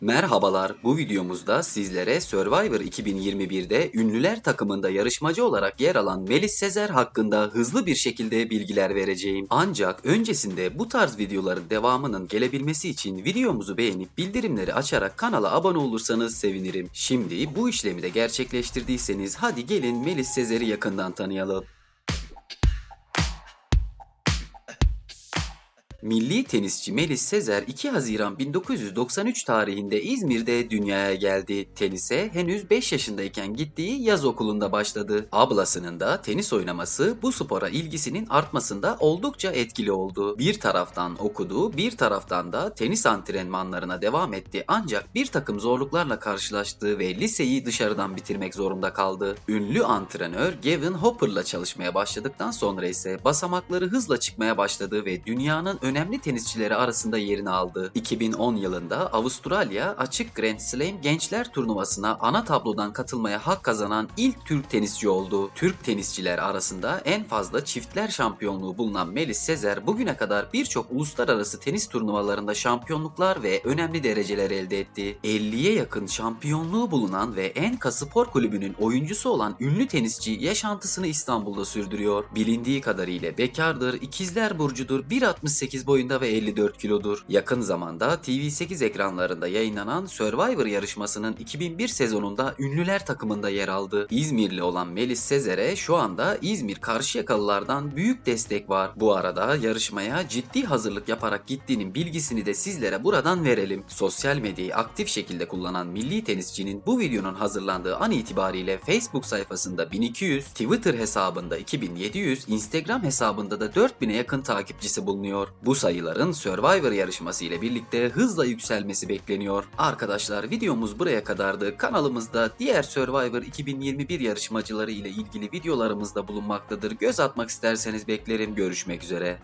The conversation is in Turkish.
Merhabalar, bu videomuzda sizlere Survivor 2021'de ünlüler takımında yarışmacı olarak yer alan Melis Sezer hakkında hızlı bir şekilde bilgiler vereceğim. Ancak öncesinde bu tarz videoların devamının gelebilmesi için videomuzu beğenip bildirimleri açarak kanala abone olursanız sevinirim. Şimdi bu işlemi de gerçekleştirdiyseniz hadi gelin Melis Sezer'i yakından tanıyalım. Milli tenisçi Melis Sezer 2 Haziran 1993 tarihinde İzmir'de dünyaya geldi. Tenise henüz 5 yaşındayken gittiği yaz okulunda başladı. Ablasının da tenis oynaması bu spora ilgisinin artmasında oldukça etkili oldu. Bir taraftan okudu, bir taraftan da tenis antrenmanlarına devam etti ancak bir takım zorluklarla karşılaştı ve liseyi dışarıdan bitirmek zorunda kaldı. Ünlü antrenör Gavin Hopper'la çalışmaya başladıktan sonra ise basamakları hızla çıkmaya başladı ve dünyanın önemli tenisçileri arasında yerini aldı. 2010 yılında Avustralya Açık Grand Slam Gençler Turnuvası'na ana tablodan katılmaya hak kazanan ilk Türk tenisçi oldu. Türk tenisçiler arasında en fazla çiftler şampiyonluğu bulunan Melis Sezer bugüne kadar birçok uluslararası tenis turnuvalarında şampiyonluklar ve önemli dereceler elde etti. 50'ye yakın şampiyonluğu bulunan ve Enka Spor Kulübü'nün oyuncusu olan ünlü tenisçi yaşantısını İstanbul'da sürdürüyor. Bilindiği kadarıyla bekardır, ikizler burcudur, 1.68 boyunda ve 54 kilodur. Yakın zamanda TV8 ekranlarında yayınlanan Survivor yarışmasının 2001 sezonunda ünlüler takımında yer aldı. İzmirli olan Melis Sezer'e şu anda İzmir Karşıyakalılardan büyük destek var. Bu arada yarışmaya ciddi hazırlık yaparak gittiğinin bilgisini de sizlere buradan verelim. Sosyal medyayı aktif şekilde kullanan milli tenisçinin bu videonun hazırlandığı an itibariyle Facebook sayfasında 1200, Twitter hesabında 2700, Instagram hesabında da 4000'e yakın takipçisi bulunuyor. Bu sayıların Survivor yarışması ile birlikte hızla yükselmesi bekleniyor. Arkadaşlar videomuz buraya kadardı. Kanalımızda diğer Survivor 2021 yarışmacıları ile ilgili videolarımız da bulunmaktadır. Göz atmak isterseniz beklerim. Görüşmek üzere.